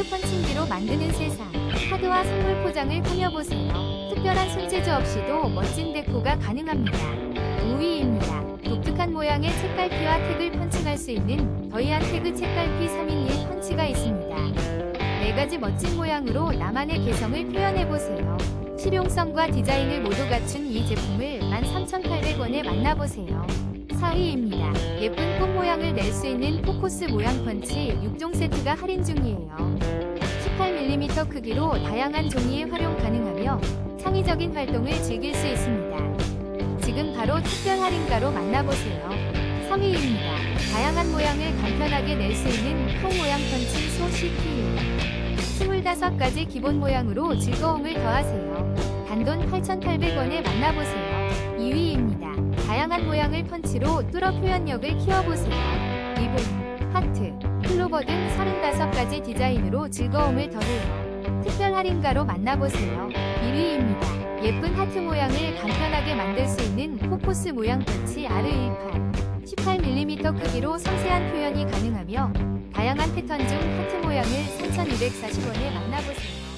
하트 펀칭기로 만드는 세상. 카드와 선물 포장을 꾸며보세요. 특별한 손재주 없이도 멋진 데코가 가능합니다. 5위입니다. 독특한 모양의 책갈피와 택을 펀칭할 수 있는 더이한 태그 책갈피 3인1 펀치가 있습니다. 네 가지 멋진 모양으로 나만의 개성을 표현해보세요. 실용성과 디자인을 모두 갖춘 이 제품을 13,800원에 만나보세요. 4위입니다. 예쁜 꽃 모양을 낼 수 있는 포코스 모양 펀치 6종 세트가 할인 중이에요. 18mm 크기로 다양한 종이에 활용 가능하며 창의적인 활동을 즐길 수 있습니다. 지금 바로 특별 할인가로 만나보세요. 3위입니다. 다양한 모양을 간편하게 낼 수 있는 팔 모양 펀치 소 CPU. 25가지 기본 모양으로 즐거움을 더하세요. 단돈 8,800원에 만나보세요. 2위입니다. 모양을 펀치로 뚫어 표현력을 키워보세요. 리본, 하트, 클로버 등 35가지 디자인으로 즐거움을 더해요. 특별 할인가로 만나보세요. 1위입니다. 예쁜 하트 모양을 간편하게 만들 수 있는 포코스 모양 펀치 R18. 18mm 크기로 섬세한 표현이 가능하며 다양한 패턴 중 하트 모양을 3,240원에 만나보세요.